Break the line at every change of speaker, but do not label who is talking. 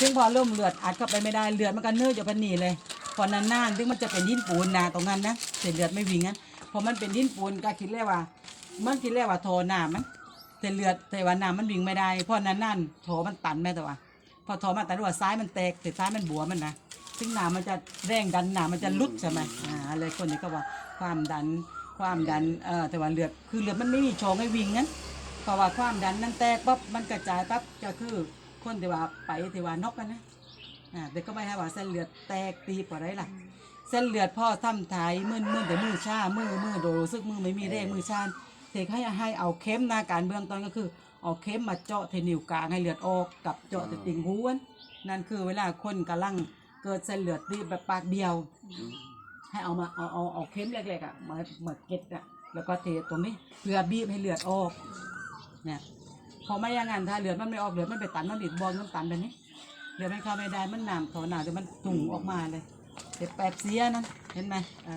ซึ่งพอเริ่มเลือดอัดเข้าไปไม่ได้เลือดมันก็เนื้อจะพันหนีเลยพอนานๆซึ่งมันจะเป็นดินปูนนะตรงนั้นนะเส้นเลือดไม่วิ่งงั้นพอมันเป็นดินปูนก็คิดเลยว่ามันคิดเลยว่าโทหนามันเส้นเลือดแต่ว่าน้ำมันวิ่งไม่ได้พราะนานๆโถมันตันแม่แต่ว่าพอโถมันตันว่าซ้ายมันแตกแต่ซ้ายมันบวมมันนะซึ่งน้ำมันจะแรงดันน้ำมันจะลุดใช่ไหมอ่าอะไรคนนี้ก็ว่าความดันความดันเอ่อแต่ว่าเลือดคือเลือดมันไม่มีโชงให้วิ่งงั้นเพราะว่าความดันนั้นแตกปั๊บมันกระจายปั๊บก็คือ คนที่ว่าไปที่ว่านกกันนะอ่าแต่ก็ไม่ให้ว่าเส้นเลือดแตกตีปอะไรล่ะ เส้นเลือดพ่อทำถ่ายมือมือแต่มือชามือมือโดรู้สึกมือไม่มีแรงมือชาเทกให้ให้เอาเข็มหน้าการเบื้องต้นก็คือ เอาเข็มมาเจาะที่นิ้วกลางให้เลือดออกกับเจาะที่ติ่งหูนนั่นคือเวลาคนกำลังเกิดเส้นเลือดตีบแบบปากเดียว ให้เอามาเอาเอาเอาเข็มเล็กๆอะมามาเก็ดอะแล้วก็เทตรงนี้เพื่อบีบให้เลือดออกเนี่ย พอไม่อย่างนั้นถ้าเหลือดมันไม่ออกเหลือดมันไปตันมันบิดบอลมันตันแบบนี้เลือดมันเข้าไม่ได้มันหนามถอหนามเดี๋ยวมันตุ่งออกมาเลยเจ็บแปบเสียนะเห็นไหมอ่า